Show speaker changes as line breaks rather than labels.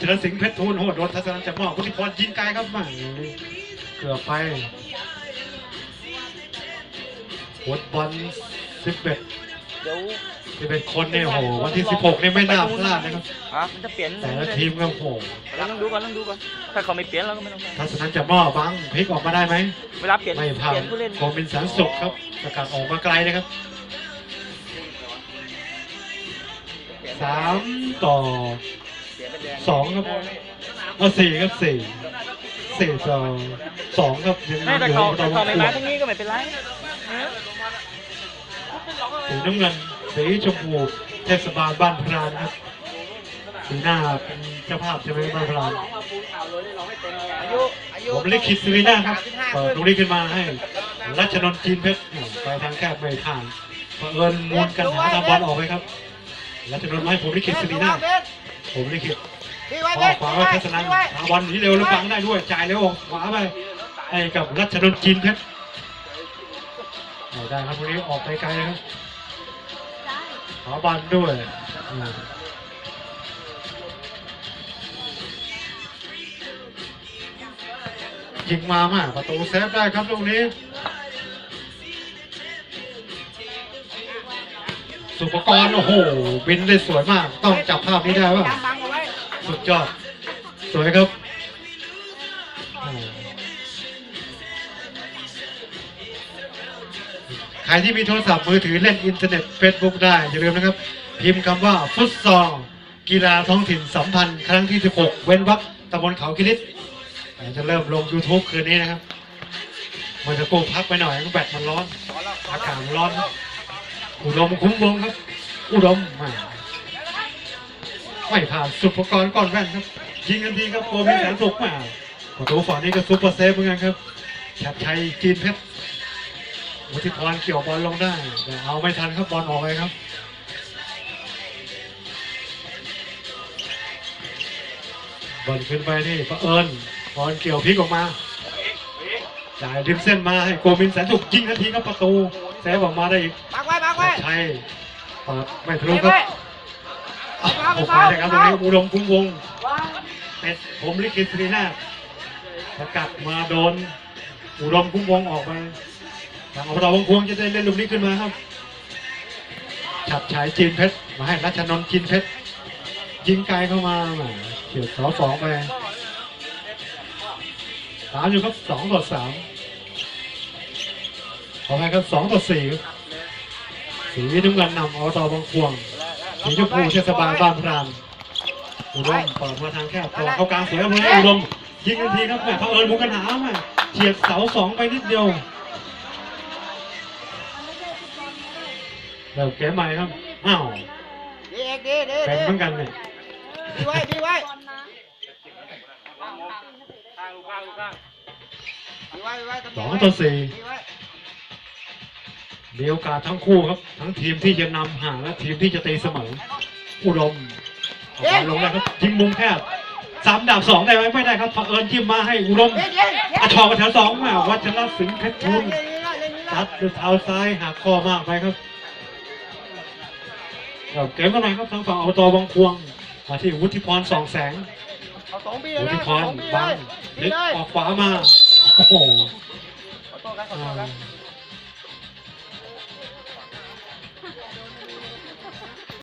ชรสิงห์เพชรทูลโหดโดนทัศนันจะมอบวุฒิพรยิงไกลครับมาเกือบไปหดบอลสิบเอ็ด
เดี๋ยว
สิบเอ็ดคนเนี่ยโหวันที่สิบหกนี่ไม่น่าพลาดนะครับ
อะมันจะเปลี่ยน
แต่ละทีมก็โห
เราต้องดูก่อนต้องดูก่อนถ้าเขาไม่เปลี่ยนเราก็ไม่ต้อง
ทัศนันจะมอบบังพลิกออกมาได้ไหม
เวลาเปลี่ยน
ไม่ผ่า
เป
น
ลี่ยนผู้เล่น
โกมินสันสุขครับสกัดออกมาไกลนะครับสามต่อ
เปลี่ยนเป็นแดง
สองครับเอาสี่ครับสี่สี่ต่อสองครับยัง
ไม่แต่
อยู่
เขา
ต่
แต่
อ
เขาไม่
ข
มา
ว
ตรงนี้ก็ไม่เป็นไร
สีน้ำเงินสีชมพูเทศบาลบ้านพรานครับสีหน้าเป็นเจ้าภาพใช่ไหมบ้านพราน
อายุอายุ
ผมลิขิตสุรินาครับเปิดตรงนี้ขึ้นมาให้รัชนนท์จีนเพชรไปทางแคบไม่ทางเผอิญมูลกันหาทำบอลออกไปครับรัชนนท์มาให้ผมลิขิตสุรินา ผมลิขิต
ดีไว้
ข
เบ็
วา
ด
ขวา
ดี
ไว้
ไว้
ทัศนัน
ดีไว้
หาบอลหนีเร็วแล้วฟังได้ด้วยจ่ายเร็วขวาไปให้กับรัชนนท์จีนเพชรเอาได้ครับตรงนี้ออกไปไกลนะครับขอบอลด้วยอืมยิงมามากประตูเซฟได้ครับตรงนี้ สุปกรณ์โอ้โหบินได้สวยมาก ต้องจับภาพนี้ได้ว่าสุดยอด สวยครับใครที่มีโทรศัพท์มือถือเล่นอินเทอร์เน็ต Facebook ได้ อย่าลืมนะครับ พิมพ์คำว่าฟุตซอลกีฬาท้องถิ่นสัมพันธ์ ครั้งที่ 16 เว้นวรรคตำบลเขาคิริตจะเริ่มลง YouTube คืนนี้นะครับมันจะโกูพักไปหน่อยแบตมันร้อน อากาศมันร้อน อุดมคุ้มวงครับ อุดมมาไม่ผ่านสุภกรก่อนแว่นครับยิงกันทีครับโกมินแสนสุขมาประตูฝั่งนี้ก็ซุปเปอร์เซฟเหมือนกันครับชัดชัยจีนเพชรวุฒิพรเกี่ยวบอลลงได้แต่เอาไม่ทันครับบอลออกไปครับบอลขึ้นไปนี่ประเอิญบอลเกี่ยวพลิกออกมาจ่ายริมเส้นมาให้โกมินแสนสุขยิงทันทีครับประตูเซฟออกมาได้อีก
บังไว้บังไว้
ชัดชัยเปิดไม่ทะลุ
ดี
ครับ
ไว้
อ้าวโอ้โหไปเลยครับตรงนี้อุดมคุ้มวงเป็ดผมลิขิตสรีนาถสกัดมาโดน อุดมคุ้มวงออกไปทางอบตวงควงจะได้เล่นลูกนี้ขึ้นมาครับฉัดฉายจีนเพชรมาให้รัชนนท์จีนเพชรยิงไกลเข้ามาแหม่เฉียดเสาสองไปสามอยู่ครับสองต่อสามขอให้ครับสองต่อสี่ครับ สีน้ำเงินนำอบตบางควงสีชมพูเทศบาลบ้านพรามอุดมเปิดมาทางแคบตัวเข้ากลางสวยครับเลยอุดมยิงทันทีครับแม่เขาเอิญมุกกันหาแหม่เฉียดเสาสองไปนิดเดียวเริ่มเกมใหม่ครับอ้าว
ดีเอกดีดี
เป็นเหมือนกันเนี่ย
ดีไว้ดีไว้ดีไว้ดีไว้
สองต่อสี่ มีโอกาสทั้งคู่ครับ ทั้งทีมที่จะนำห่างและทีมที่จะตีเสมออุดมเอาบอลลงได้ครับยิงมุมแคบสามดาบสองได้ไหมไม่ได้ครับเผอิญจิ้มมาให้อุดม
เย็นเย็นเย็น
อาชอกมาแถวสองมาวัชรสิงห์เพชรทุน
เล่นนี่ละเล่นนี่ละ
ซัดด้วยเท้าซ้ายหักข้อมากไปครับครับเกมกันหน่อยครับทางฝั่งอบตบางควงมาที่วุฒิพรสองแสง
เอาสองปีเลย
วุ
นะ
ฒิพ
เอา
ร
สองปีเล
บัง
ย
พลิก
เลย
ออกขวามาโอ้โห